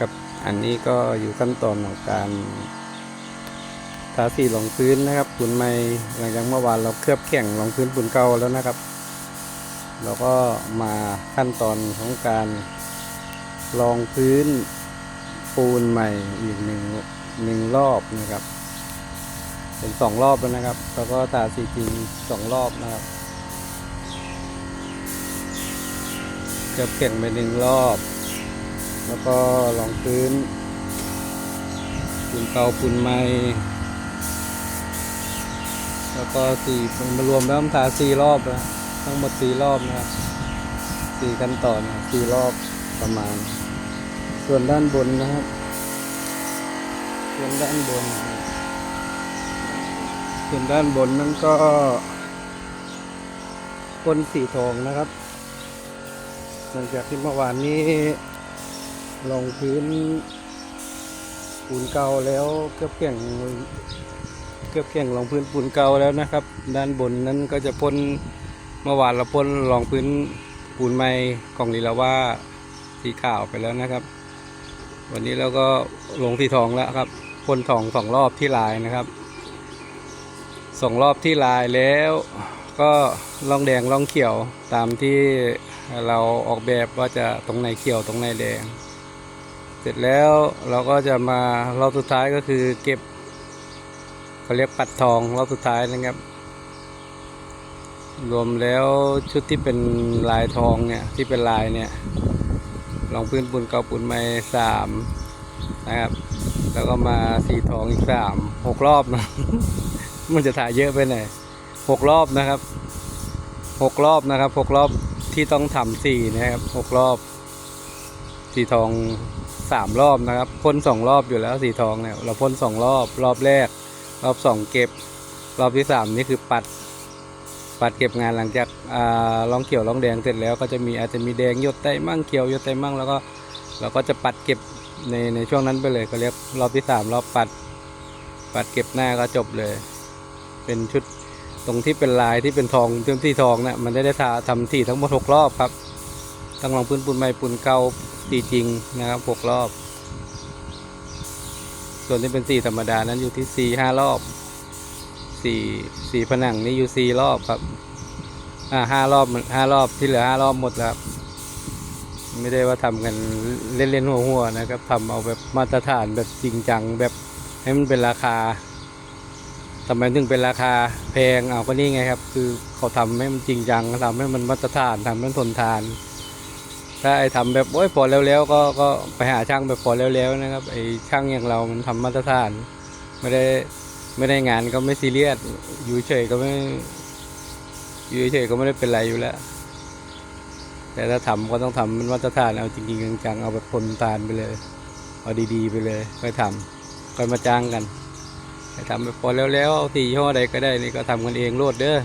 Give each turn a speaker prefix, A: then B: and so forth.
A: ครับ อันนี้ก็อยู่ขั้นตอนของการทาสีรองพื้นนะครับปูนใหม่หลังจากเมื่อวานเราเคลือบแข็งรองพื้นปูนเก่าแล้วนะครับ เราก็มาขั้นตอนของการรองพื้นปูนใหม่อีกหนึ่งหนึ่งรอบนะครับ เป็นสองรอบแล้วนะครับ แล้วก็ทาสีจริงสองรอบนะครับเคลือบแข็งไปหนึ่งรอบ แล้วก็รองพื้นปูนเกาปูนใหม่แล้วก็สี่มารวมแล้วทาสี่รอบแล้วทั้งหมดสี่รอบนะครับสี่ขั้นตอนะสี่รอบประมาณ ส่วนด้านบนนะครับ ส่วนด้านบน ส่วนด้านบนนั้นก็พ่นสีทองนะครับ หลังจากที่เมื่อวานนี้ ลงพื้นปูนเก่าแล้วเกือบเก่งเกือบเก่งลงพื้นปูนเก่าแล้วนะครับ ด้านบนนั้นก็จะพ่นเมื่อวานเราพ่นรองพื้นปูนไม้กองลีลาว่าสีขาวไปแล้วนะครับ วันนี้เราก็ลงสีทองแล้วครับพ่นทองสองรอบที่ลายนะครับสองรอบที่ลายแล้วก็ล่องแดงล่องเขียวตามที่เราออกแบบว่าจะตรงไหนเขียวตรงไหนแดง เสร็จแล้วเราก็จะมารอบสุดท้ายก็คือเก็บเขาเรียกปัดทองรอบสุดท้ายนะครับ รวมแล้วชุดที่เป็นลายทองเนี่ยที่เป็นลายเนี่ยรองพื้นปูนเก่าปูนไม้สามนะครับ แล้วก็มาสีทองอีกสามหกรอบนะ มันจะถ่ายเยอะไปหน่อยหกรอบนะครับหกรอบนะครับหกรอบที่ต้องทำสี่นะครับหกรอบสีทอง สามรอบนะครับพ่นสองรอบอยู่แล้วสีทองเนี่ยเราพ่นสองรอบรอบแรก รอบสองเก็บ รอบที่สามนี่คือปัด ปัดเก็บงานหลังจากลองเขียวลองแดงเสร็จแล้วก็จะมีอาจจะมีแดงหยดไตมั่งเขียวหยดไตมั่งแล้วก็เราก็จะปัดเก็บในในช่วงนั้นไปเลยก็เรียกรอบที่สามรอบปัด ปัดเก็บหน้าก็จบเลย เป็นชุดตรงที่เป็นลายที่เป็นทองเต็มที่ทองเนี่ยมันได้ได้ทาทำที่ทั้งหมดหกรอบครับทั้งรองพื้นปูนไม้ปูนเก่า สีจริงนะครับหกรอบ ส่วนที่เป็นสีธรรมดานั้นอยู่ที่สี่ห้ารอบสี่สี่ผนังนี่อยู่สี่รอบครับ อ่าห้ารอบห้ารอบที่เหลือห้ารอบหมดแล้วครับ ไม่ได้ว่าทำกันเล่นๆหัวๆนะครับทำเอาแบบมาตรฐานแบบจริงจังแบบให้มันเป็นราคาทำไมถึงเป็นราคาแพงเอาก็นี่ไงครับ คือเขาทำให้มันจริงจังทำให้มันมาตรฐานทำให้มันทนทาน ถ้าไอ้ทำแบบโอ้ยพอแล้วๆก็ก็ไปหาช่างแบบพอแล้วๆนะครับไอ้ช่างอย่างเรามันทำมาตรฐานไม่ได้ไม่ได้งานก็ไม่ซีเรียสอยู่เฉยก็ไม่อยู่เฉยก็ไม่ได้เป็นไรอยู่แล้ว แต่ถ้าทำก็ต้องทำมันมาตรฐานเอาจริงๆจังๆเอาแบบทนทานไปเลย เอาดีๆไปเลยค่อยทำค่อยมาจ้างกันให้ทำแบบพอแล้วๆเอาตียี่ห้อใดก็ได้นี่ก็ทำกันเองโลดเด้อ